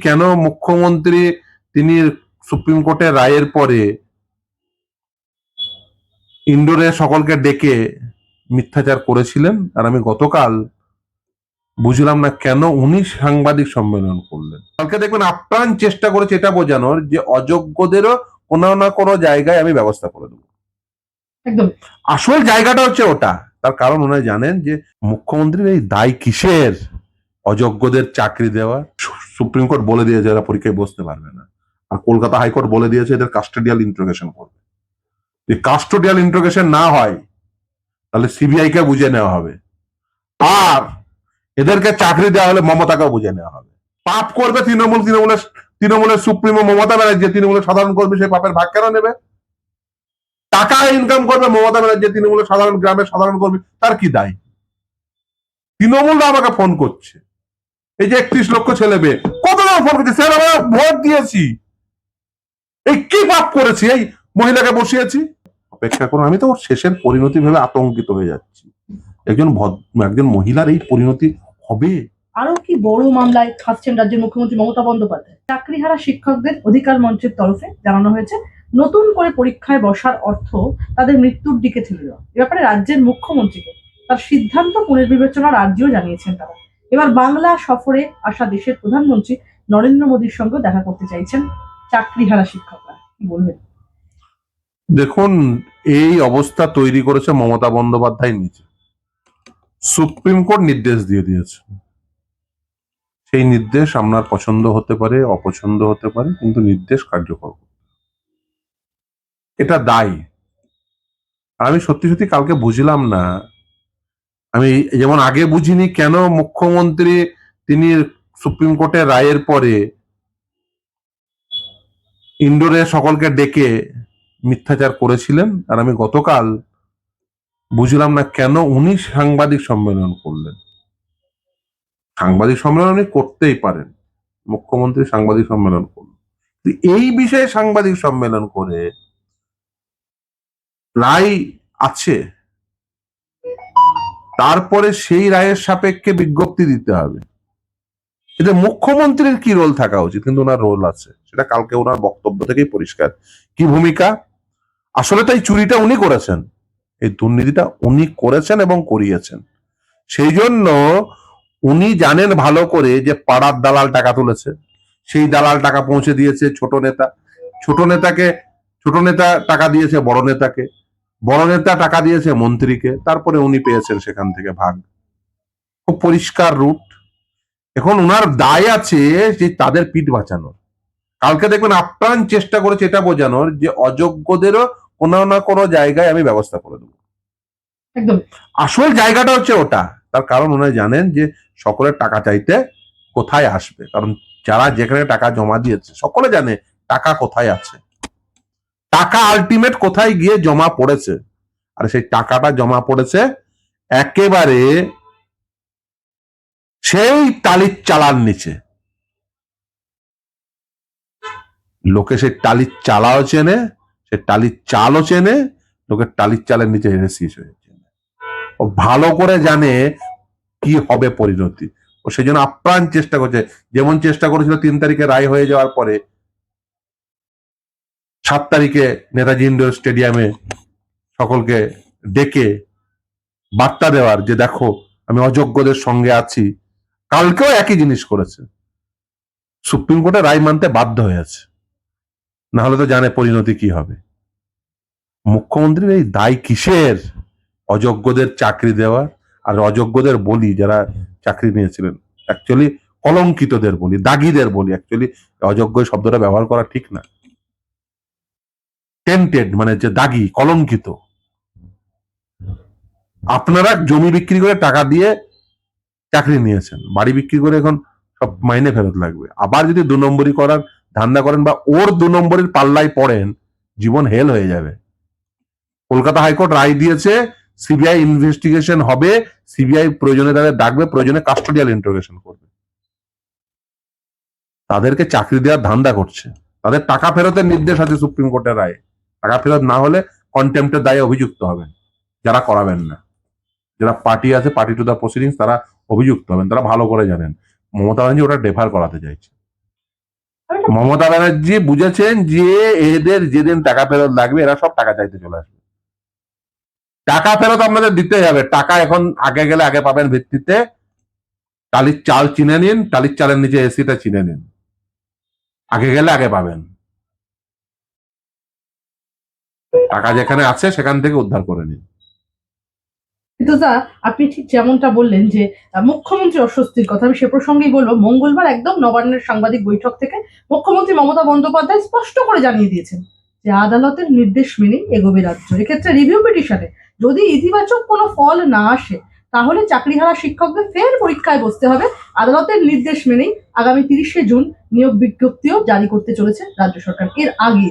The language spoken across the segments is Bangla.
কেন মুখ্যমন্ত্রী তিনি সুপ্রিম কোর্টের রায়ের পরে ইন্ডোরে সকলকে ডেকে মিথ্যাচার করেছিলেন? আর আমি গতকাল বুঝলাম না কেন উনি সাংবাদিক সম্মেলন করলেন। কালকে দেখবেন আপ্রাণ চেষ্টা করেছে এটা বোঝানোর যে অযোগ্যদেরও কোনো না কোনো জায়গায় আমি ব্যবস্থা করে দেবো। একদম। আসল জায়গাটা হচ্ছে ওটা। তার কারণ ওনারা জানেন যে মুখ্যমন্ত্রীর এই দায় কিসের? অযোগ্যদের চাকরি দেওয়া সুপ্রিম কোর্ট বলে দিয়েছে এরা পরীক্ষায় বসতে পারবে না। আর কলকাতা হাইকোর্ট বলে দিয়েছে এদের কাস্টোডিয়াল ইন্ট্রোগেশন করবে। যদি কাস্টোডিয়াল ইন্ট্রোগেশন না হয়, তাহলে সিবিআই কে বুঝে নেওয়া হবে। আর এদেরকে চাকরি দেওয়া হলে মমতাকেও বুঝে নেওয়া হবে। পাপ করবে তৃণমূল, তৃণমূলের তৃণমূলের সুপ্রিমো মমতা ব্যানার্জি তৃণমূলের সাধারণ কর্মী সেই পাপের ভাগ কেন নেবে? টাকা ইনকাম করবে মমতা ব্যানার্জি তৃণমূলের সাধারণ গ্রামের সাধারণ কর্মী, তার কি দায়? তৃণমূলরা আমাকে ফোন করছে। এই যে একত্রিশ লক্ষ ছেলে মেয়ে স্যার, আমরা ভোট দিয়েছি। এই কি পাপ করেছি? এই মহিলাকে বসিয়েছি। অপেক্ষা করুন, আমি তো শেষের পরিণতি ভেবে আতঙ্কিত হয়ে যাচ্ছি। একজন একজন মহিলার এই পরিণতি হবে? আরও কি বড় মামলায় রাজ্যের মুখ্যমন্ত্রী মমতা বন্দ্যোপাধ্যায়? চাকরিহারা শিক্ষকদের অধিকার মঞ্চের তরফে জানানো হয়েছে, নতুন করে পরীক্ষায় বসার অর্থ তাদের মৃত্যুর দিকে ঠেলে দেওয়া। এ ব্যাপারে রাজ্যের মুখ্যমন্ত্রীকে তার সিদ্ধান্ত পুনর্বিবেচনার আর্জিও জানিয়েছেন তারা। এবার বাংলা সফরে আসা দেশের প্রধানমন্ত্রী নরেন্দ্র মোদীর সঙ্গে দেখা করতে চাইছেন চাকরিহারা শিক্ষকরা। কি বলবেন? দেখুন, এই অবস্থা তৈরি করেছে মমতা বন্দ্যোপাধ্যায় নিজে। সুপ্রিম কোর্ট নির্দেশ দিয়ে দিয়েছে। সেই নির্দেশ আপনার পছন্দ হতে পারে, অপছন্দ হতে পারে, কিন্তু নির্দেশ কার্যকর এটা দায়ী। আমি সত্যি সত্যি কালকে বুঝলাম না। আমি যেমন আগে বুঝিনি কেন মুখ্যমন্ত্রী তিনি সুপ্রিম কোর্টের রায়ের পরে ইন্ডোরে সকলকে ডেকে মিথ্যাচার করেছিলেন। আর আমি গতকাল বুঝলাম না কেন উনি সাংবাদিক সম্মেলন করলেন। সাংবাদিক সম্মেলন উনি করতেই পারেন। মুখ্যমন্ত্রী সাংবাদিক সম্মেলন করলেন। এই বিষয়ে সাংবাদিক সম্মেলন করে রায় আছে। তারপরে সেই রায়ের সাপেক্ষে বিজ্ঞপ্তি দিতে হবে। এতে মুখ্যমন্ত্রীর কি রোল থাকা উচিত? কিন্তু ওনার রোল আছে। সেটা কালকে ওনার বক্তব্য থেকেই পরিষ্কার। কি ভূমিকা? আসলে তো এই চুরিটা উনি করেছেন। এই দুর্নীতিটা উনি করেছেন এবং করিয়েছেন। সেই জন্য উনি জানেন ভালো করে যে পাড়ার দালাল টাকা তুলেছে। সেই দালাল টাকা পৌঁছে দিয়েছে ছোট নেতা। ছোট নেতাকে, ছোট নেতা টাকা দিয়েছে বড় নেতাকে। বড় নেতা টাকা দিয়েছে মন্ত্রীকে। তারপরে উনি পেয়েছেন সেখান থেকে ভাগ। খুব পরিষ্কার রুট এখন ওনার দায় আছে যে তাদের পিঠ বাঁচানোর। কালকে দেখবেন আপ্রাণ চেষ্টা করেছে এটা বোঝানোর যে অযোগ্যদেরও কোনো না কোনো জায়গায় আমি ব্যবস্থা করে দেবো। একদম। আসল জায়গাটা হচ্ছে ওটা। তার কারণ ওনারা জানেন যে সকলের টাকা চাইতে কোথায় আসবে। কারণ যারা যেখানে টাকা জমা দিয়েছে সকলে জানে টাকা কোথায় আছে। টাকা আলটিমেট কোথায় গিয়ে জমা পড়েছে? আর সেই টাকাটা জমা পড়েছে একেবারে সেই টালির চালার নিচে। লোকে সেই টালির চালাও চেনে, সে টালির চালও চেনে লোকের টালির চালের নিচে হেরে শীষ হয়ে ও ভালো করে জানে কি হবে পরিণতি। ও সেই জন্য আপ্রাণ চেষ্টা করছে। যেমন চেষ্টা করেছিল তিন তারিখে রায় হয়ে যাওয়ার পরে, সাত তারিখে নেতাজি ইন্ডোর স্টেডিয়ামে সকলকে ডেকে বার্তা দেওয়ার যে দেখো, আমি অযোগ্যদের সঙ্গে আছি কালকেও একই জিনিস করেছে। সুপ্রিম কোর্টে রায় মানতে বাধ্য হয়েছে। না হলে তো জানে পরিণতি কি হবে। মুখ্যমন্ত্রীর এই দায় কিসের? অযোগ্যদের চাকরি দেওয়া আর অযোগ্যদের বলি, যারা চাকরি নিয়েছিলেন। অ্যাকচুয়ালি কলঙ্কিতদের বলি, দাগিদের বলি অ্যাকচুয়ালি অযোগ্য শব্দটা ব্যবহার করা ঠিক না। টেন্টেড মানে যে দাগি, কলঙ্কিত। আপনারা জমি বিক্রি করে টাকা দিয়ে চাকরি নিয়েছেন। বাড়ি বিক্রি করে এখন সব মাইনে ফেরত লাগবে। আবার যদি দু নম্বরই করার ধান্দা করেন বা ওর দু নম্বরের পাল্লায় পড়েন, জীবন হেল হয়ে যাবে। কলকাতা হাইকোর্ট রায় দিয়েছে সিবিআই ইনভেস্টিগেশন হবে সিবিআই প্রয়োজনে তাদের ডাকবে, প্রয়োজনে কাস্টোডিয়াল ইন্টারোগেশন করবে। তাদেরকে চাকরি দেওয়ার ধান্দা করছে। তাদের টাকা ফেরতের নির্দেশ আছে সুপ্রিম কোর্টের রায়ে। টাকা ফেরত না হলে কন্টেম্পটের দায়ে অভিযুক্ত হবেন। যারা করাবেন না। যারা পার্টি আছে পার্টি টু দা প্রসিডিংস তারা অভিযুক্ত হবেন তারা ভালো করে জানেন। মমতা ব্যানার্জি ওটা ডেফার করাতে চাইছে। মমতা ব্যানার্জি বুঝেছেন যে এদের যেদিন টাকা ফেরত লাগবে এরা সব টাকা চাইতে চলে আসবে। টাকা ফেরত আপনাদের দিতে হবে। টাকা এখন আগে গেলে আগে পাবেন ভিত্তিতে। টালির চাল চিনে নিন টালির চালের নিচে এসিটা চিনে নিন। আগে গেলে আগে পাবেন। টাকা যেখানে আছে সেখান থেকে উদ্ধার করে নিন। কিন্তু দা আপনি ঠিক যেমনটা বললেন যে মুখ্যমন্ত্রী অস্বস্তির কথা, আমি সে প্রসঙ্গেই বলব, মঙ্গলবার একদম নবান্নের সাংবাদিক বৈঠক থেকে মুখ্যমন্ত্রী মমতা বন্দ্যোপাধ্যায় স্পষ্ট করে জানিয়ে দিয়েছেন যে আদালতের নির্দেশ মেনেই এগোবে রাজ্য। এক্ষেত্রে রিভিউ পিটিশনে যদি ইতিবাচক কোনো ফল না আসে, তাহলে চাকরিহারা শিক্ষকদের ফের পরীক্ষায় বসতে হবে। আদালতের নির্দেশ মেনেই আগামী তিরিশে জুন নিয়োগ বিজ্ঞপ্তিও জারি করতে চলেছে রাজ্য সরকার। এর আগে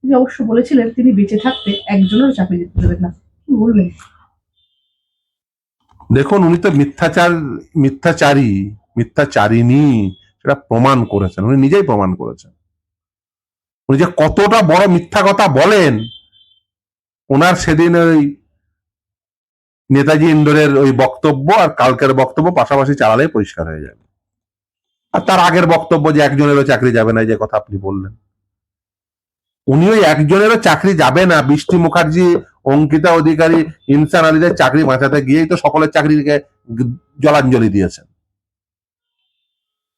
তিনি অবশ্য বলেছিলেন, তিনি বেঁচে থাকতে একজনের চাকরি দিতে দেবেন না। কি বলবেন? দেখুন, উনি তো মিথ্যাচার, মিথ্যাচারী, মিথ্যাচারিণী সেটা প্রমাণ করেছেন, উনি নিজেই প্রমাণ করেছেন। উনি যে কতটা বড় মিথ্যা কথা বলেন, ওনার সেদিন ওই নেতাজি ইন্দোরের ওই বক্তব্য আর কালকের বক্তব্য পাশাপাশি চালালেই পরিষ্কার হয়ে যাবে। আর তার আগের বক্তব্য যে একজনেরও চাকরি যাবে না যে কথা আপনি বললেন। উনি ওই একজনেরও চাকরি যাবে না, বৃষ্টি মুখার্জি অঙ্কিতা অধিকারী ইনসান আলীদের চাকরি বাঁচাতে গিয়েই তো সকলের চাকরিকে জলাঞ্জলি দিয়েছেন।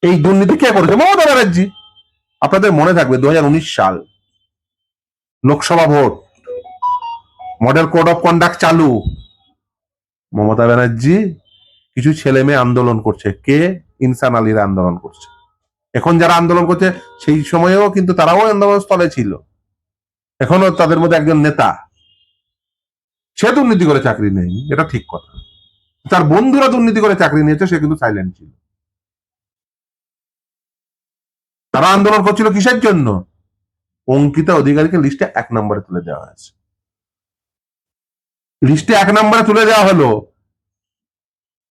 এই দুর্নীতি কে করেছে? মমতা ব্যানার্জি। আপনাদের মনে থাকবে, দুহাজার উনিশ সাল, Lok Sabha vote model code of conduct চালু। মমতা ব্যানার্জি কিছু ছেলে মেয়ে আন্দোলন করছে। কে? ইনসান আলীরা আন্দোলন করছে। এখন যারা আন্দোলন করছে, সেই সময়েও কিন্তু তারাও আন্দোলন স্থলে ছিল। এখনও তাদের মধ্যে একজন নেতা। সে দুর্নীতি করে চাকরি নেয়নি, এটা ঠিক কথা। তার বন্ধুরা দুর্নীতি করে চাকরি নিয়েছে, সে কিন্তু সাইলেন্ট ছিল। তারা আন্দোলন করছিল কিসের জন্য? অঙ্কিতা অধিকারীকে লিস্টে এক নম্বরে তুলে দেওয়া হয়েছে। লিস্টে এক নম্বরে তুলে দেওয়া হলো,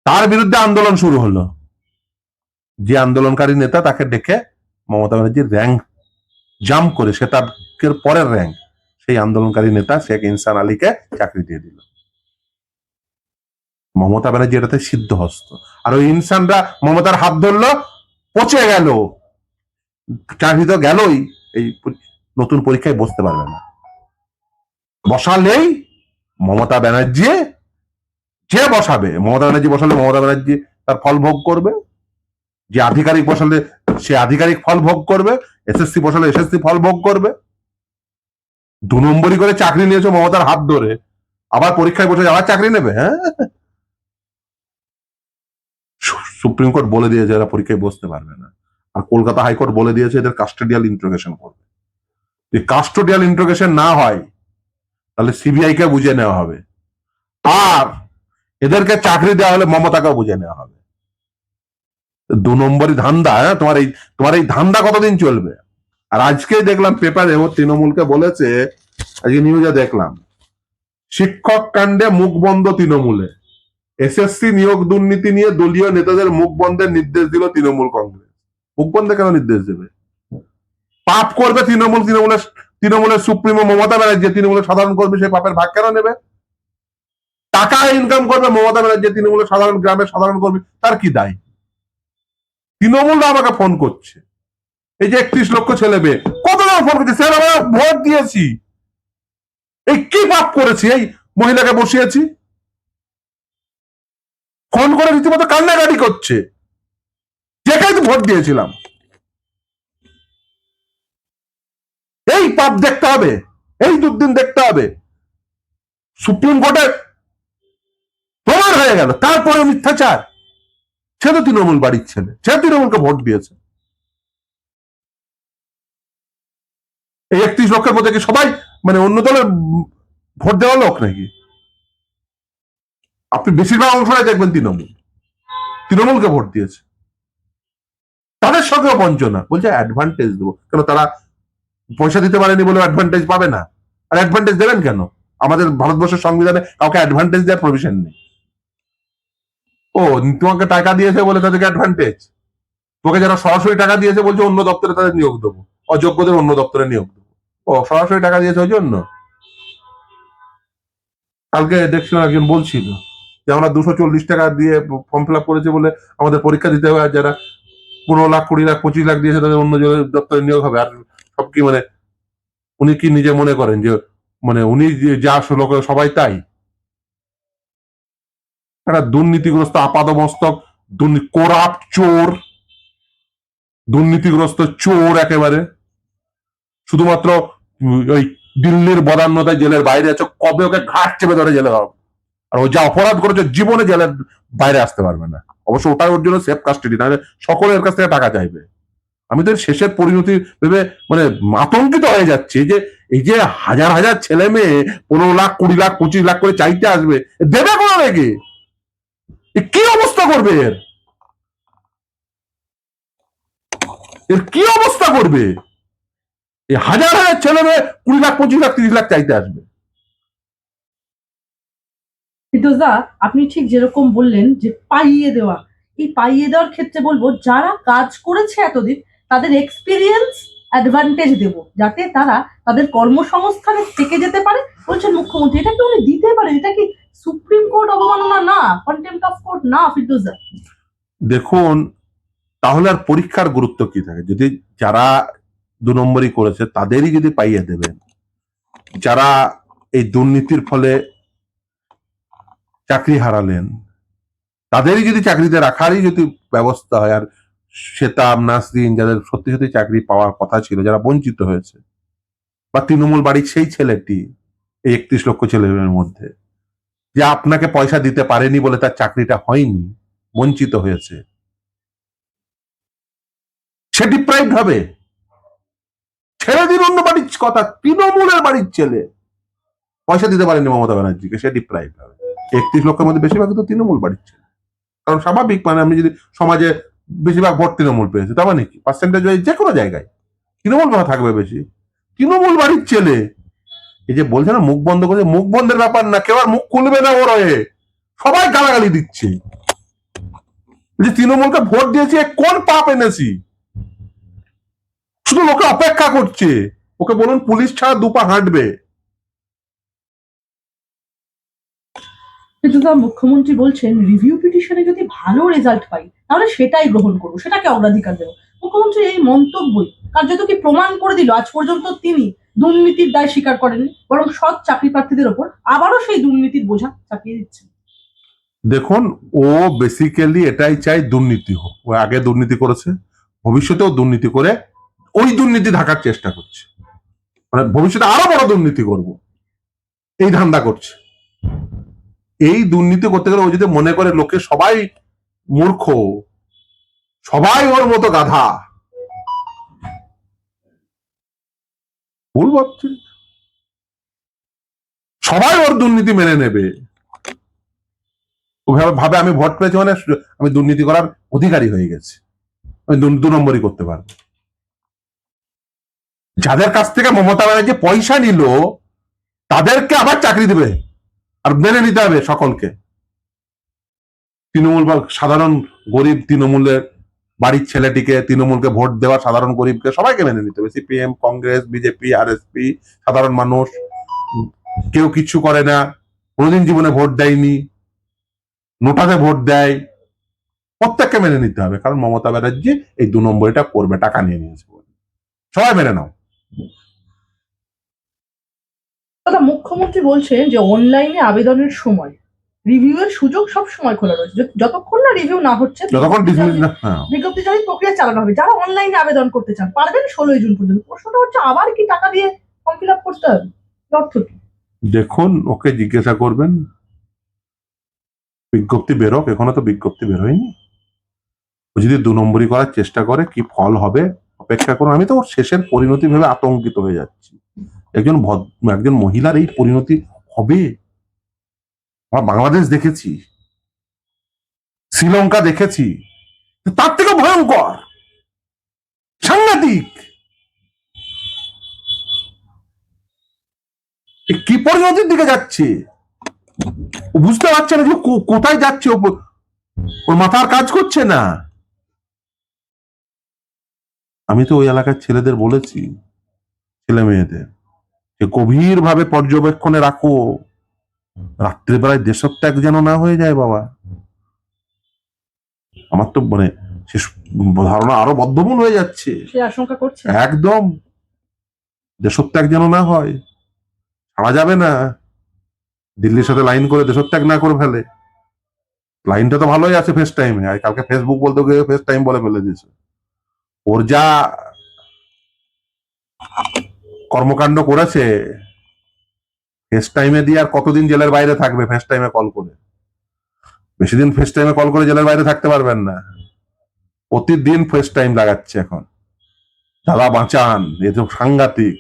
তার বিরুদ্ধে আন্দোলন শুরু হলো। যে আন্দোলনকারী নেতা তাকে ডেকে মমতা ব্যানার্জির র্যাঙ্ক জাম্প করে, সে তার পরের র্যাঙ্ক সেই আন্দোলনকারী নেতা শেখ ইনসান আলীকে চাকরি দিয়ে দিল। মমতা ব্যানার্জি এটাতে সিদ্ধহস্ত। আর ওই ইনসানরা মমতার হাত ধরলো, পচে গেল। চাকরি তো গেলই, এই নতুন পরীক্ষায় বসতে পারবে না। বসালেই মমতা ব্যানার্জি যে বসাবে, মমতা ব্যানার্জি বসালে মমতা ব্যানার্জি তার ফল ভোগ করবে। যে আধিকারিক বসালে সে আধিকারিক ফল ভোগ করবে, এসএসসি বসালে এসএসসি ফল ভোগ করবে। দু নম্বরই করে চাকরি নিয়েছো মমতার হাত ধরে। আবার পরীক্ষায় বসে আবার চাকরি নেবে হ্যাঁ? সুপ্রিম কোর্ট বলে দিয়েছে এরা পরীক্ষায় বসতে পারবে না। আর কলকাতা হাইকোর্ট বলে দিয়েছে এদের কাস্টোডিয়াল ইন্ট্রোগেশন করবে। যদি কাস্টোডিয়াল ইন্ট্রোগেশন না হয়, তাহলে সিবিআই কে বুঝে নেওয়া হবে। আর এদেরকে চাকরি দেওয়া হলে মমতাকেও বুঝে নেওয়া হবে। দু নম্বরই ধান্দা হ্যাঁ? তোমার এই তোমার এই ধান্দা কতদিন চলবে? আর আজকে দেখলাম পেপারে ও তৃণমূলকে বলেছে, আজকে নিউজে দেখলাম, শিক্ষক কাণ্ডে মুখ বন্ধ তৃণমূলে। এসএসসি নিয়োগ দুর্নীতি নিয়ে দলীয় নেতাদের মুখ বন্ধের নির্দেশ দিল তৃণমূল কংগ্রেস। মুখ বন্ধে কেন নির্দেশ দেবে? পাপ করবে তৃণমূল তৃণমূলের তৃণমূলের সুপ্রিমো মমতা ব্যানার্জি, তৃণমূলের সাধারণ কর্মী সেই পাপের ভাগ কেন নেবে? টাকা ইনকাম করবে মমতা ব্যানার্জি, তৃণমূলের সাধারণ গ্রামের সাধারণ কর্মী, তার কি দায়? তৃণমূলরা আমাকে ফোন করছে। এই যে একত্রিশ লক্ষ ছেলে মেয়ে, কত জন ফোন করছে? স্যার, আমরা ভোট দিয়েছি। এই কি পাপ করেছি? এই মহিলাকে বসিয়েছি। ফোন করে রীতিমতো কান্নাকাটি করছে। যেখানে ভোট দিয়েছিলাম। এই পাপ দেখতে হবে। এই দুদিন দেখতে হবে। সুপ্রিম কোর্টে প্রমাণ হয়ে গেল। তারপরে মিথ্যাচার। সে তো তৃণমূল বাড়ির ছেলে। সে তৃণমূলকে ভোট দিয়েছে। এই একত্রিশ লক্ষের মধ্যে কি সবাই মানে অন্য দলের ভোট দেওয়া লোক নাকি? আপনি বেশিরভাগ অংশটাই দেখবেন তৃণমূল। তৃণমূলকে ভোট দিয়েছে। তাদের সঙ্গেও বঞ্চনা। বলছে অ্যাডভান্টেজ দেবো। কেন তারা পয়সা দিতে পারেনি বলে অ্যাডভান্টেজ পাবে না। আর অ্যাডভান্টেজ দেবেন কেন? আমাদের ভারতবর্ষের সংবিধানে কাউকে অ্যাডভান্টেজ দেওয়ার প্রভিশন নেই। ও, তোমাকে টাকা দিয়েছে বলে তাদেরকে অ্যাডভান্টেজ তোকে যারা সরাসরি টাকা দিয়েছে বলছে অন্য দপ্তরে তাদের নিয়োগ দেবো। অযোগ্যদের অন্য দপ্তরে নিয়োগ দেবো। ও, সরাসরি টাকা দিয়েছে ওই জন্য? কালকে দেখছিলাম একজন বলছিল যে আমরা দুশো চল্লিশ টাকা দিয়ে ফর্ম ফিল আপ করেছি বলে আমাদের পরীক্ষা দিতে হবে আর যারা পনেরো লাখ, কুড়ি লাখ, পঁচিশ লাখ দিয়েছে তাদের অন্য দপ্তরে নিয়োগ হবে। আর সব কি মানে উনি কি নিজে মনে করেন যে মানে উনি যে লোক সবাই তাই? একটা দুর্নীতিগ্রস্ত, আপাদমস্তক কোরাপ চোর, দুর্নীতিগ্রস্ত চোর একেবারে। শুধুমাত্র ওই দিল্লির বদান্যতায় জেলের বাইরে আছে, কবে ওকে ঘাট চেপে ধরে জেলে হবে আর ও যা অপরাধ করেছে, জীবনে জেলের বাইরে আসতে পারবে না। অবশ্য ওটাই ওর জন্য সেফ কাস্টডি নাহলে সকলের কাছ থেকে টাকা চাইবে। আমি তো শেষের পরিণতি ভেবে মানে আতঙ্কিত হয়ে যাচ্ছে যে এই যে হাজার হাজার ছেলে মেয়ে পনেরো লাখ, কুড়ি লাখ, পঁচিশ লাখ করে চাইতে আসবে দেবে কোনো নাকি? কি অবস্থা করবে এর? এর কি অবস্থা করবে? এই হাজার হাজার ছেলে মেয়ে কুড়ি লাখ পঁচিশ লাখ তিরিশ লাখ চাইতে আসবে। দা আপনি ঠিক যেরকম বললেন যে পাইয়ে দেওয়া। এই পাইয়ে দেওয়ার ক্ষেত্রে বলব যারা কাজ করেছে এতদিন তাদের এক্সপিরিয়েন্স অ্যাডভান্টেজ দেব যাতে তারা তাদের কর্মসংস্থানে থেকে যেতে পারে। বলছেন মুখ্যমন্ত্রী এটা কি উনি দিতে পারেন? এটা কি সুপ্রিম কোর্ট অবমাননা? না কন্টেম্প অফ কোর্ট না ফিরদৌসা দেখুন তাহলে আর পরীক্ষার গুরুত্ব কি থাকে? যদি যারা দু নম্বরই করেছে, তাদেরই যদি পাইয়ে দেবেন যারা এই দুর্নীতির ফলে চাকরি হারালেন, তাদেরই যদি চাকরিতে রাখারই যদি ব্যবস্থা হয়, আর শ্বেতাব নাসরিন যাদের সত্যি সত্যি চাকরি পাওয়ার কথা ছিল, যারা বঞ্চিত হয়েছে, বা তৃণমূল বাড়ির সেই ছেলেটি, এই একত্রিশ লক্ষ ছেলেমেয়ের মধ্যে, যে আপনাকে পয়সা দিতে পারেনি বলে তার চাকরিটা হয়নি, বঞ্চিত হয়েছে, সে ডিপ্রাইভ হবে। ছেড়ে দিন অন্য বাড়ির কথা, তৃণমূলের বাড়ির ছেলে। পয়সা দিতে পারেনি মমতা ব্যানার্জিকে, সে ডিপ্রাইভ হবে। একত্রিশ লক্ষের মধ্যে বেশিরভাগ তো তৃণমূল বাড়ির ছেলে। কারণ স্বাভাবিক মানে আমি যদি সমাজে বেশিরভাগ ভোট তৃণমূল পেয়েছে, তার মানে কি? পার্সেন্টেজ যে কোনো জায়গায়। তৃণমূল কথা থাকবে বেশি। তৃণমূল বাড়ির ছেলে। এই যে বলছে না, মুখ বন্ধ করে, মুখ বন্ধের ব্যাপার না, কেউ আর মুখ খুলবে না ওর হয়ে। সবাই গালাগালি দিচ্ছে। যে তৃণমূলকে ভোট দিয়েছি কোন পাপ এনেছি? লোকে অপেক্ষা করছে। ওকে বলুন পুলিশ ছাড়া দুপা হাঁটবে। মুখ্যমন্ত্রী বলছেন রিভিউ পিটিশনে যদি ভালো রেজাল্ট পাই তাহলে সেটাই গ্রহণ করব সেটাকে অগ্রাধিকার দেবো। মুখ্যমন্ত্রী এই মন্তব্যই কার্যত কি প্রমাণ করে দিল? আজ পর্যন্ত তিনি দুর্নীতির দায় স্বীকার করেননি বরং সৎ চাকরি প্রার্থীদের ওপর আবারও সেই দুর্নীতির বোঝা চাপিয়ে দিচ্ছেন। দেখুন ও বেসিক্যালি এটাই চাই দুর্নীতি হোক। ও আগে দুর্নীতি করেছে ভবিষ্যতেও দুর্নীতি করে ওই দুর্নীতি ঢাকার চেষ্টা করছে। মানে ভবিষ্যতে আরও বড় দুর্নীতি করব। এই ধান্দা করছে। এই দুর্নীতি করতে গেলে ও যদি মনে করে লোকে সবাই মূর্খ, সবাই ওর মতো গাধা, ভুল ভাবছি। সবাই ওর দুর্নীতি মেনে নেবে। ভাবে- আমি ভোট পেয়েছি মানে আমি দুর্নীতি করার অধিকারী হয়ে গেছি। আমি দু নম্বরই করতে পারব। যাদের কাছ থেকে মমতা ব্যানার্জি পয়সা নিল, তাদেরকে আবার চাকরি দেবে আর মেনে নিতে হবে সকলকে। তৃণমূল বা সাধারণ গরিব তৃণমূলের বাড়ির ছেলেটিকে, তৃণমূলকে ভোট দেওয়া সাধারণ গরিবকে সবাইকে মেনে নিতে হবে। সিপিএম, কংগ্রেস, বিজেপি, আরএসপি, সাধারণ মানুষ, কেউ কিছু করে না, কোনোদিন জীবনে ভোট দেয়নি, নোটাতে ভোট দেয়। প্রত্যেককে মেনে নিতে হবে, কারণ মমতা ব্যানার্জি এই দু নম্বরটা করবে, টাকা নিয়ে নিয়েছে সবাই মেনে নাও। দাদা মুখ্যমন্ত্রী বলছেন যে অনলাইনে আবেদনের সময় রিভিউ এর সুযোগ সব সময় খোলা রয়েছে। যতক্ষণ না রিভিউ না হচ্ছে যতক্ষণ হ্যাঁ। বিজ্ঞপ্তি জারি প্রক্রিয়া চালানো হবে। যারা অনলাইনে আবেদন করতে চান পারবেন ষোলোই জুন পর্যন্ত। প্রশ্নটা হচ্ছে আবার কি টাকা দিয়ে ফর্ম ফিল আপ করতে হবে? অর্থ কি? দেখুন ওকে জিজ্ঞাসা করবেন। বিজ্ঞপ্তি বেরোক এখনও তো বিজ্ঞপ্তি বেরোয়নি। ও যদি দু নম্বরই করার চেষ্টা করে কি ফল হবে অপেক্ষা করুন। আমি তো ওর শেষের পরিণতি ভেবে আতঙ্কিত হয়ে যাচ্ছি। একজন একজন মহিলার এই পরিণতি হবে? আমরা বাংলাদেশ দেখেছি। শ্রীলঙ্কা দেখেছি। তার থেকে ভয়ঙ্কর। সাংঘাতিক। কি পরিণতির দিকে যাচ্ছে? বুঝতে পারছে না যে কোথায় যাচ্ছে? ওর মাথার কাজ করছে না। আমি তো ওই এলাকার ছেলেদের বলেছি, ছেলে মেয়েদের। যে গভীর ভাবে পর্যবেক্ষণে রাখো। রাত্রেবেলায় দেশত্যাগ যেন না হয়ে যায় বাবা। আমার তো মানে সে ধারণা আরও বদ্ধমূল হয়ে যাচ্ছে। আশঙ্কা করছে। একদম। দেশত্যাগ যেন না হয়। ছাড়া যাবে না। দিল্লির সাথে লাইন করে দেশত্যাগ না করে ফেলে। লাইনটা তো ভালোই আছে ফেস টাইমে আর কালকে ফেসবুক বলতে গিয়ে ফেস টাইম বলে ফেলে দিয়েছে। ওর যা কর্মকাণ্ড করেছে ফেস টাইমে দিয়ে আর কতদিন জেলের বাইরে থাকবে ফেস টাইমে কল করে? বেশি দিন ফেস টাইমে কল করে জেলের বাইরে থাকতে পারবেন না। প্রতিদিন ফেস টাইম লাগাচ্ছে এখন। দাদা বাঁচান, এ সাংঘাতিক।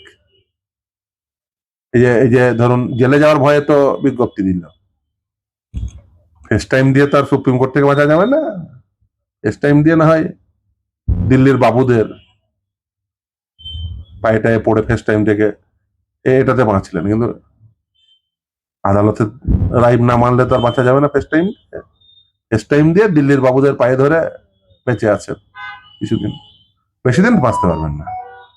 এই যে এই যে ধরুন, জেলে যাওয়ার ভয়ে তো বিজ্ঞপ্তি দিল। ফেস টাইম দিয়ে তো আর সুপ্রিম কোর্ট থেকে বাঁচা যাবে না। ফেস টাইম দিয়ে না হয় দিল্লির বাবুদের পায়েটায় পড়ে ফেস টাইম থেকে এটাতে বাঁচলেন কিন্তু আদালতে রায় না মানলে তো আর বাঁচা যাবে না ফেস টাইম ফেস টাইম দিয়ে দিল্লির বাবুদের পায়ে ধরে বেঁচে আছেন কিছুদিন। বেশি দিন বাঁচতে পারবেন না।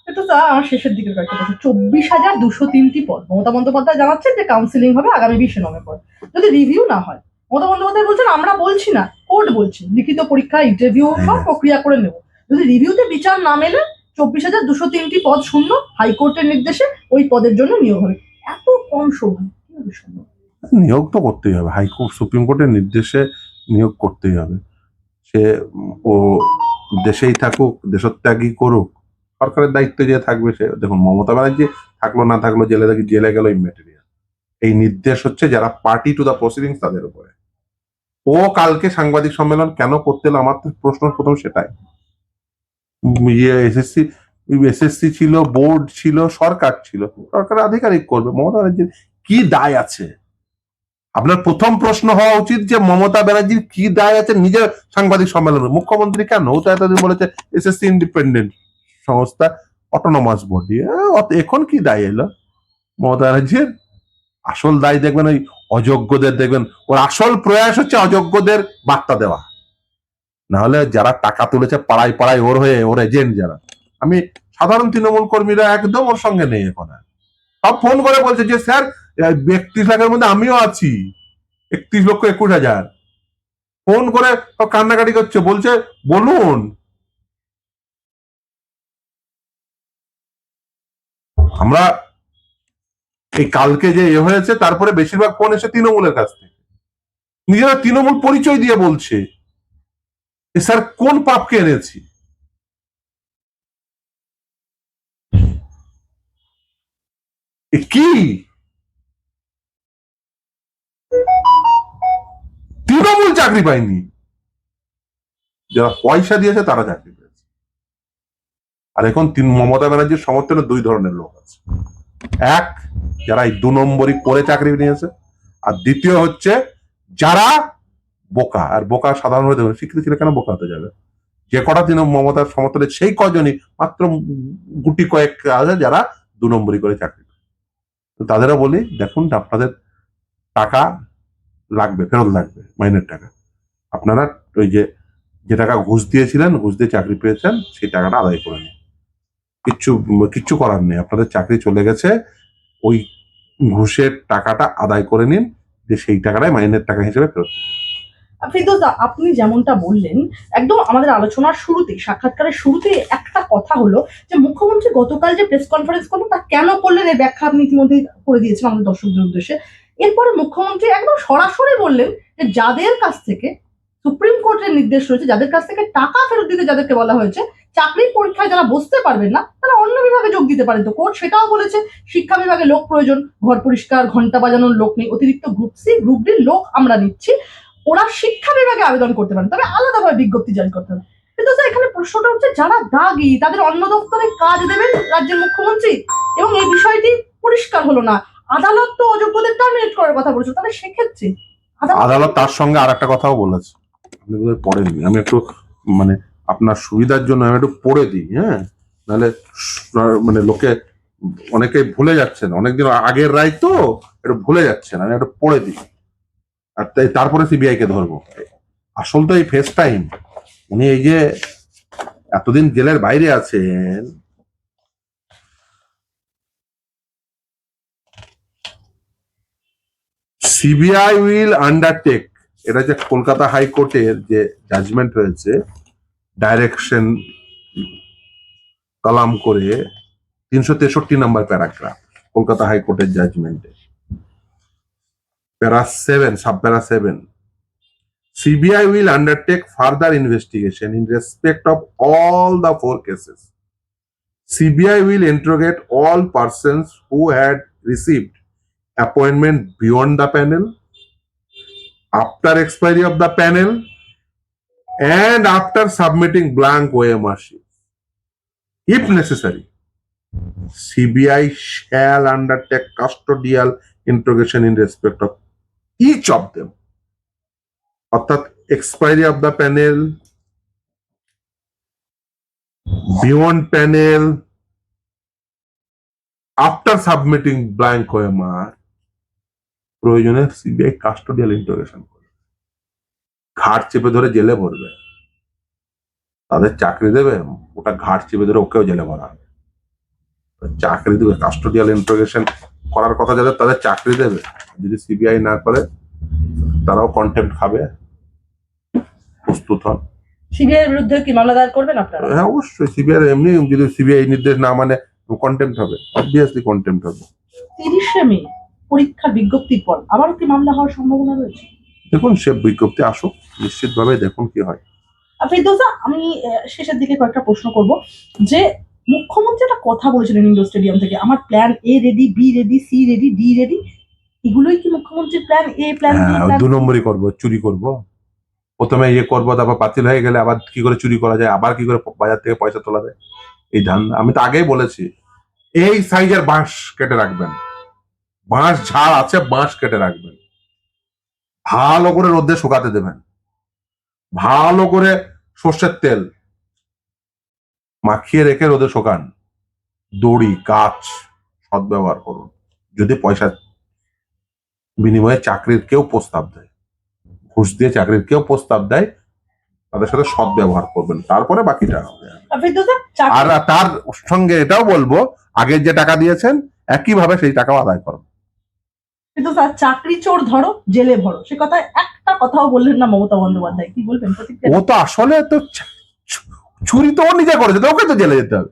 এটা তো আমার শেষের দিকের কয়েকটা প্রশ্ন। চব্বিশ হাজার দুশো তিনটি পদ। মমতা বন্দ্যোপাধ্যায় জানাচ্ছেন যে কাউন্সিলিং হবে আগামী বিশে নভেম্বর। যদি রিভিউ না হয় মমতা বন্দ্যোপাধ্যায় বলছেন আমরা বলছি না কোর্ট বলছে। লিখিত পরীক্ষা ইন্টারভিউ সব প্রক্রিয়া করে নেব। যদি রিভিউতে বিচার না মেলে চব্বিশ হাজার দুশো তিনটি পদ শূন্য হাইকোর্টের নির্দেশে ওই পদের জন্য নিয়োগ হবে। এত কম সম্ভব? নিয়োগ তো করতেই হবে। হাইকোর্ট, সুপ্রিম কোর্টের নির্দেশে নিয়োগ করতেই হবে। সে, ও দেশেই থাকুক দেশত্যাগই করুক, সরকারের দায়িত্ব যে থাকবে সে, দেখুন, মমতা ব্যানার্জি থাকল না থাকল, জেলে থাকি, জেলে গেল ইমেটেরিয়াল এই নির্দেশ হচ্ছে যারা পার্টি টু দ্য প্রসিডিংস তাদের উপরে। ও কালকে সাংবাদিক সম্মেলন কেন করতে আমার প্রশ্ন প্রথম সেটাই। ইয়ে এসএসসি এসএসসি ছিল, বোর্ড ছিল, সরকার ছিল। সরকার আধিকারিক করবে। মমতা ব্যানার্জির কি দায় আছে? আপনার প্রথম প্রশ্ন হওয়া উচিত যে মমতা ব্যানার্জির কি দায় আছে নিজের সাংবাদিক সম্মেলনে। মুখ্যমন্ত্রী কেন? তো এতদিন বলেছে, এসএসসি ইন্ডিপেন্ডেন্ট সংস্থা অটোনমাস বডি এখন কি দায় এলো? মমতা ব্যানার্জির আসল দায় দেখবেন ওই অযোগ্যদের দেখবেন। ওর আসল প্রয়াস হচ্ছে অযোগ্যদের বার্তা দেওয়া। নাহলে যারা টাকা তুলেছে পাড়ায় পাড়ায় ওর হয়ে, ওর এজেন্ট যারা। আমি সাধারণ তৃণমূল কর্মীরা একদম ওর সঙ্গে নেই এখন। সব ফোন করে বলছে যে, স্যার একত্রিশ লাখের মধ্যে আমিও আছি। একত্রিশ লক্ষ একুশ হাজার। ফোন করে সব কান্নাকাটি করছে, বলছে, বলুন। আমরা এই কালকে যে এ হয়েছে, তারপরে বেশিরভাগ ফোন এসে তৃণমূলের কাছ থেকে। নিজেরা তৃণমূল পরিচয় দিয়ে বলছে। স্যার, কোন পাপকে এনেছি? কি? তৃণমূল চাকরি পায়নি যারা পয়সা দিয়েছে, তারা চাকরি পেয়েছে। আর এখন তিন, মমতা ব্যানার্জির সমর্থনে দুই ধরনের লোক আছে। এক, যারা এই দু নম্বরই করে চাকরি নিয়েছে, আর দ্বিতীয় হচ্ছে, যারা বোকা, আর বোকা সাধারণভাবে দেখবেন শিক্ষিত ছেলে কেন বোকা হতে যাবে? যে কটা দিন মমতার সমর্থনে সেই কজনই, মাত্র গুটি কয়েক আছে যারা দু নম্বরই করে চাকরি তো তাদেরও বলি, দেখুন, আপনাদের টাকা লাগবে, ফেরত লাগবে, মাইনের টাকা। আপনারা ওই যে যে টাকা ঘুষ দিয়েছিলেন, ঘুষ দিয়ে চাকরি পেয়েছেন, সেই টাকাটা আদায় করে নিন। কিচ্ছু কিচ্ছু করার নেই। আপনাদের চাকরি চলে গেছে, ওই ঘুষের টাকাটা আদায় করে নিন, যে সেই টাকাটাই মাইনের টাকা হিসেবে ফেরত আপনি যেমনটা বললেন, একদম আমাদের আলোচনার শুরুতে সাক্ষাৎকারের শুরুতে একটা কথা হলো যে মুখ্যমন্ত্রী গতকাল যে প্রেস কনফারেন্স করলেন, তা কেন করলেন? এর ব্যাখ্যা আপনি ইতিমধ্যেই করে দিয়েছেন আমাদের দর্শকদের উদ্দেশ্যে। এরপরে মুখ্যমন্ত্রী একদম সরাসরি বললেন যে যাদের কাছ থেকে সুপ্রিম কোর্টের নির্দেশ রয়েছে, যাদের কাছ থেকে টাকা ফেরত দিতে যাদেরকে বলা হয়েছে, চাকরির পরীক্ষায় যারা বসতে পারবেন না, তারা অন্য বিভাগে যোগ দিতে পারেন। তো কোর্ট সেটাও বলেছে, শিক্ষা বিভাগে লোক প্রয়োজন, ঘর পরিষ্কার ঘণ্টা বাজানোর লোক নেই, অতিরিক্ত গ্রুপ সি গ্রুপ ডির লোক আমরা নিচ্ছি। ওরা শিক্ষা বিভাগে আবেদন করতে পারেন তবে আলাদাভাবে বিজ্ঞপ্তি জারি করতে হবে। কিন্তু এখানে প্রশ্নটা হচ্ছে, যারা দাগি, তাদের অন্য দপ্তরে কাজ দেবেন রাজ্যের মুখ্যমন্ত্রী? এবং এই বিষয়টি পরিষ্কার হলো না। আদালত তো অযোগ্যদের টার্মিনেট করার কথা বলেছে তাহলে সেক্ষেত্রে আদালত তার সঙ্গে আর একটা কথাও বলেছে। আপনি বোধহয় পড়েননি। আমি একটু মানে আপনার সুবিধার জন্য আমি একটু পড়ে দিই হ্যাঁ? নাহলে মানে লোকে অনেকে ভুলে যাচ্ছেন। অনেকদিন আগের রায় তো, একটু ভুলে যাচ্ছেন। আমি একটু পড়ে দিই। আর তারপরে সিবিআই কে ধরবো। আসল তো এই ফেস টাইম উনি এই যে এতদিন জেলের বাইরে আছেন। সিবিআই উইল আন্ডারটেক এটা যে কলকাতা হাইকোর্টের যে জাজমেন্ট হয়েছে ডাইরেকশন কালাম করে তিনশো তেষট্টি নাম্বার প্যারাগ্রাফ কলকাতা হাইকোর্টের জাজমেন্টে Para seven sub para seven CBI will undertake further investigation in respect of all the four cases. CBI will interrogate all persons who had received appointment beyond the panel, after expiry of the panel, and after submitting blank OMR sheets. If necessary, CBI shall undertake custodial interrogation in respect of each of them. অর্থাৎ expiry of the panel beyond panel after submitting blank OMR প্রয়োজনে সিবিআই কাস্টোডিয়াল ইন্টারোগেশন করবে। ঘাট চেপে ধরে জেলে ভরবে। তাদের চাকরি দেবে, ওটা ঘাট চেপে ধরে ওকেও জেলে ভরা চাকরি দেবে কাস্টোডিয়াল ইন্টারোগেশন করার কথা যাদের তাদের চাকরি দেবে। যদি সিবিআই না করে তারাও কন্টেম্প খাবে। প্রস্তুত হন। সিবিআই এর বিরুদ্ধে কি মামলা দায়ের করবেন আপনারা? হ্যাঁ অবশ্যই। সিবিআই এমনি যদি সিবিআই নির্দেশ না মানে কন্টেম্প হবে। অবভিয়াসলি কন্টেম্প হবে। তিরিশে মে পরীক্ষার বিজ্ঞপ্তির পর আবারও কি মামলা হওয়ার সম্ভাবনা রয়েছে? দেখুন সে বিজ্ঞপ্তি আসুক নিশ্চিতভাবে দেখুন কি হয়। ফিরদৌসা আমি শেষের দিকে কয়েকটা প্রশ্ন করব। যে মুখ্যমন্ত্রী একটা কথা বলেছিলেন ইন্ডোর স্টেডিয়াম থেকে আমার plan A ready B ready C ready D ready এগুলোই কি মুখ্যমন্ত্রীর plan A plan B plan দু নম্বরই করব চুরি করব। প্রথমে ইয়ে করব তারপর বাতিল হয়ে গেলে আবার কি করে চুরি করা যায় আবার কি করে বাজার থেকে পয়সা তোলা যায় এই ধান আমি তো আগেই বলেছি এই সাইজের বাঁশ কেটে রাখবেন। বাঁশ ঝাড় আছে বাঁশ কেটে রাখবেন। ভালো করে রোদে শুকাতে দেবেন। ভালো করে সর্ষের তেল মাখিয়ে রেখে রোদে শোকান। দড়ি গাছ সদ্ব্যবহার করুন। যদি পয়সা বিনিময়ে চাকরির কেউ প্রস্তাব দেয় ঘুষ দিয়ে চাকরির কেউ প্রস্তাব দেয় তাদের সাথে সৎ ব্যবহার করবেন। তারপরে বাকিটা আর তার সঙ্গে এটাও বলব আগের যে টাকা দিয়েছেন একইভাবে সেই টাকাও আদায় করুন। ফিরদৌসা চাকরি চোর ধরো জেলে ভরো। সে কথায় একটা কথাও বললেন না মমতা বন্দ্যোপাধ্যায়। কি বলবেন ও তো আসলে তো চুরি তো ও নিজে করেছে, তো ওকে তো জেলে যেতে হবে।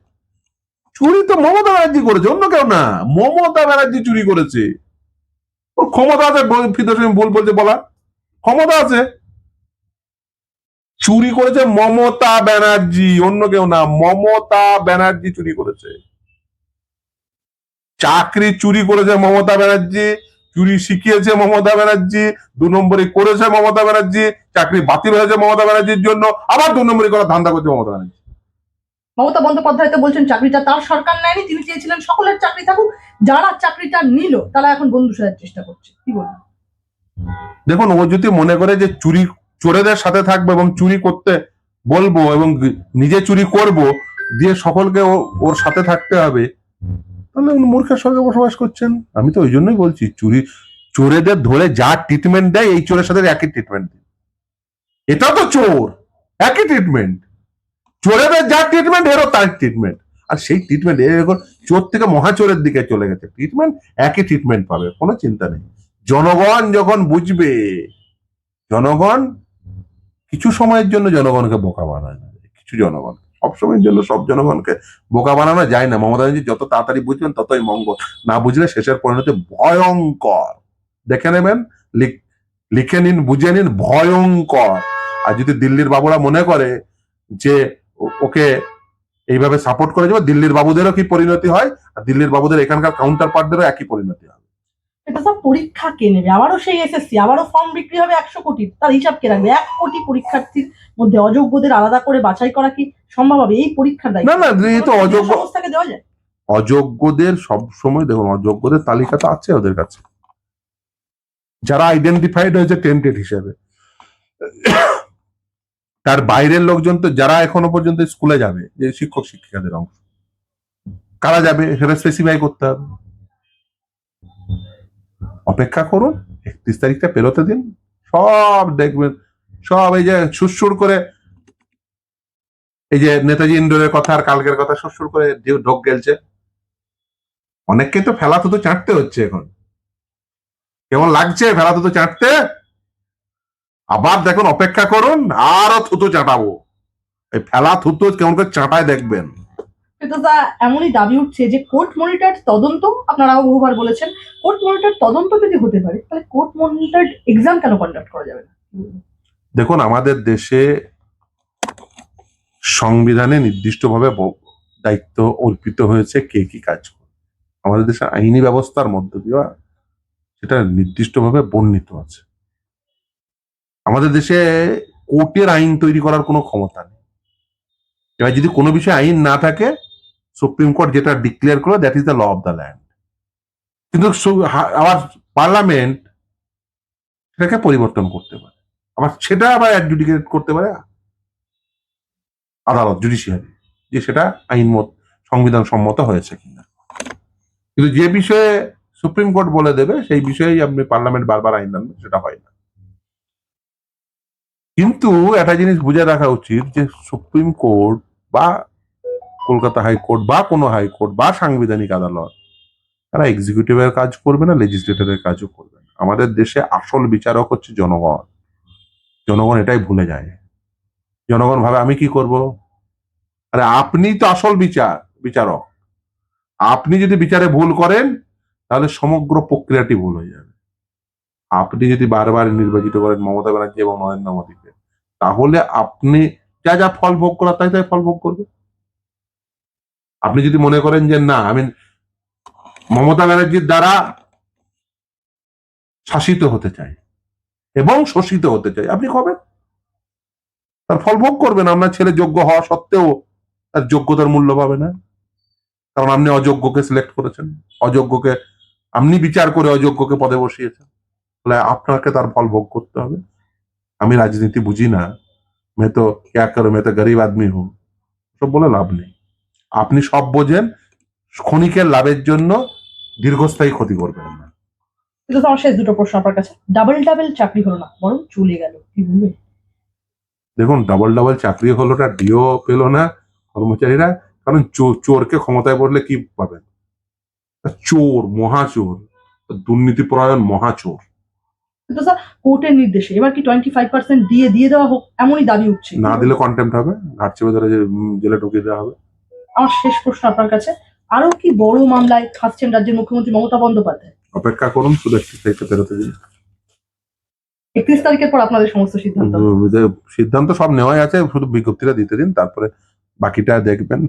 চুরি তো মমতা ব্যানার্জি করেছে, অন্য কেউ না, মমতা ব্যানার্জি চুরি করেছে। ওর ক্ষমতা আছে ভুল বলছে বলা। ক্ষমতা আছে। চুরি করেছে মমতা ব্যানার্জি, অন্য কেউ না, মমতা ব্যানার্জি চুরি করেছে। চাকরি চুরি করেছে মমতা ব্যানার্জি চুরি শিখিয়েছে মমতা ব্যানার্জি দু নম্বরই করেছে মমতা ব্যানার্জি চাকরি বাতিল হয়েছে মমতা ব্যানার্জির জন্য আবার দু নম্বরই করার ধান্দা করছে মমতা ব্যানার্জি। মমতা বন্দ্যোপাধ্যায় তো বলছেন চাকরিটা তার সরকার নেয়নি তিনি চেয়েছিলেন সকলের চাকরি থাকুক যারা চাকরিটা নিল তারা এখন বন্ধু সাজার চেষ্টা করছে। কি বলবেন? দেখুন ও যদি মনে করে যে চুরি চোরেদের সাথে থাকবে এবং চুরি করতে বলব এবং নিজে চুরি করব দিয়ে সকলকে ওর সাথে থাকতে হবে তাহলে উনি মূর্খের সঙ্গে বসবাস করছেন। আমি তো ওই জন্যই বলছি, চুরি, চোরেদের ধরে যা ট্রিটমেন্ট দেয়, এই চোরের সাথে একই ট্রিটমেন্ট দিন এটা তো চোর, একই ট্রিটমেন্ট চোরেদের যা ট্রিটমেন্ট এরও তার ট্রিটমেন্ট আর সেই ট্রিটমেন্ট এখন চোর থেকে মহাচোরের দিকে চলে গেছে। ট্রিটমেন্ট একই ট্রিটমেন্ট পাবে, কোনো চিন্তা নেই। জনগণ যখন বুঝবে, জনগণ কিছু সময়ের জন্য জনগণকে বোকা বানায় কিছু জনগণ। সব সময়ের জন্য সব জনগণকে বোকা বানানো যায় না। মমতা ব্যানার্জি যত তাড়াতাড়ি বুঝবেন, ততই মঙ্গল। না বুঝলে শেষের পরিণতি ভয়ঙ্কর। দেখে নেবেন, লিখ- নিন, বুঝে নিন, ভয়ঙ্কর। আর যদি দিল্লির বাবুরা মনে করে যে ওকে এইভাবে সাপোর্ট করে যাবে, দিল্লির বাবুদেরও কি পরিণতি হয়? আর দিল্লির বাবুদের এখানকার কাউন্টার পার্টদেরও একই পরিণতি হয়। এটা সব পরীক্ষা কে নেবে? আবারও সেই এসএসসি আবারও ফর্ম বিক্রি হবে একশো কোটি তার হিসাব কে রাখবে? এক কোটি পরীক্ষার্থীর মধ্যে অযোগ্যদের আলাদা করে বাছাই করা কি সম্ভব হবে? এই পরীক্ষার দায়িত্ব। না, না, এই তো অযোগ্য- সংস্থাকে দেওয়া যায়? অযোগ্যদের সব সময় দেখুন অযোগ্যদের তালিকা তো আছে ওদের কাছে। যারা আইডেন্টিফাইড হয়েছে টেন্টেড হিসেবে। তার বাইরের লোকজন তো যারা এখনও পর্যন্ত স্কুলে যাবে যে শিক্ষক শিক্ষিকাদের অংশ। কারা যাবে? সেটা স্পেসিফাই করতে হবে। অপেক্ষা করুন, একত্রিশ তারিখটা পেরোতে দিন, সব দেখবেন, সব এই যে সুরসুর করে, এই যে নেতাজি ইন্ডোরের কথা আর কালকের কথা সুরসুর করে ঢোক গেলছে। অনেককে তো ফেলা থুতু চাটতে হচ্ছে এখন। কেমন লাগছে ফেলা থুতু চাটতে? আবার দেখুন, অপেক্ষা করুন, আরও থুতু চাটাবো। এই ফেলা থুতো কেমন করে চাঁটায় দেখবেন। কিন্তু এমনই দাবি উঠছে যে কোর্ট মনিটর তদন্ত, আপনারা বহুবার বলেছেন কোর্ট মনিটর তদন্ত যদি হতে পারে, তাহলে কোর্ট মনিটর এক্সাম কেন কন্ডাক্ট করা যাবে না? দেখুন, আমাদের দেশে সংবিধানে নির্দিষ্টভাবে দায়িত্ব অর্পিত হয়েছে কে কি কাজ করে আমাদের দেশে আইনি ব্যবস্থার মধ্য দিয়ে সেটা নির্দিষ্টভাবে বর্ণিত আছে। আমাদের দেশে কোর্টের আইন তৈরি করার কোনো ক্ষমতা নেই। এবার যদি কোনো বিষয়ে আইন না থাকে সুপ্রিম কোর্ট যেটা ডিক্লেয়ার করে that is the law of the land কিন্তু আবার পার্লামেন্ট সেটাকে পরিবর্তন করতে পারে। আবার সেটা আবার অ্যাডজুডিকেট করতে পারে আদালত জুডিশিয়ারি যে সেটা আইন সংবিধান সম্মত হয়েছে কিনা। কিন্তু যে বিষয়ে সুপ্রিম কোর্ট বলে দেবে, সেই বিষয়েই আপনি পার্লামেন্ট বারবার আইন আনবেন, সেটা হয় না। কিন্তু একটা জিনিস বুঝে রাখা উচিত যে সুপ্রিম কোর্ট বা কলকাতা হাইকোর্ট বা কোনো হাইকোর্ট বা সাংবিধানিক আদালত, তারা এক্সিকিউটিভের কাজ করবে না লেজিসলেটরের কাজও করবে না। আমাদের দেশে আসল বিচারক হচ্ছে জনগণ। জনগণ এটাই ভুলে যায়। জনগণ ভাবে আমি কি করব? আরে আপনি তো আসল বিচার, বিচারক। আপনি যদি বিচারে ভুল করেন, তাহলে সমগ্র প্রক্রিয়াটি ভুল হয়ে যাবে। আপনি যদি বারবার নির্বাচিত করেন মমতা ব্যানার্জি এবং নরেন্দ্র মোদীকে, তাহলে আপনি যা যা ফল ভোগ করার, তাই তাই ফল ভোগ করবে। আপনি যদি মনে করেন যে না, আমি মমতা ব্যানার্জির দ্বারা শাসিত হতে চাই এবং শোষিত হতে চাই, আপনি কবেন তার ফল ভোগ করবেন, আপনার ছেলে যোগ্য হওয়া সত্ত্বেও তার যোগ্যতার মূল্য পাবে না। কারণ আপনি অযোগ্যকে সিলেক্ট করেছেন। অযোগ্যকে, আপনি বিচার করে অযোগ্যকে পদে বসিয়েছেন। তাহলে আপনাকে তার ফল ভোগ করতে হবে। আমি রাজনীতি বুঝি না। মে তো ক্যা করো, মে তো গরিব আদমি হুম। সব বলে লাভ নেই। আপনি সব বোঝেন ক্ষণিকের লাভের জন্য দীর্ঘস্থায়ী ক্ষতি করবেন না। তো আমার শেষ দুটো প্রশ্ন আপনার কাছে। ডাবল ডাবল চাকরি হলো না বরং চলে গেল। কি বলবেন দেখুন ডাবল ডাবল চাকরি হলোটা ডিও পেল না কর্মচারীরা কারণ চোর চোরকে ক্ষমতায় পড়লে কি পাবেন? চোর মহাচোর দুর্নীতি পরায়ণ মহাচোর। কোর্টের নির্দেশে এবার কি টোয়েন্টি ফাইভ পার্সেন্ট দিয়ে দিয়ে দেওয়া হোক এমনই দাবি উঠছে। না দিলে কন্টেম্প হবে ঘাট চেপে ধরে জেলে ঢুকিয়ে দেওয়া হবে। আমার শেষ প্রশ্ন আপনার কাছে। আরও কি বড় মামলায় থাকছেন রাজ্যের মুখ্যমন্ত্রী মমতা বন্দ্যোপাধ্যায়? অপেক্ষা করুন শুধু একটি তারিখে বেরোতে দিন। একত্রিশ তারিখের পর আপনাদের সমস্ত সিদ্ধান্ত। সিদ্ধান্ত সব নেওয়াই আছে শুধু বিজ্ঞপ্তিটা দিতে দিন তারপরে বাকিটা দেখবেন।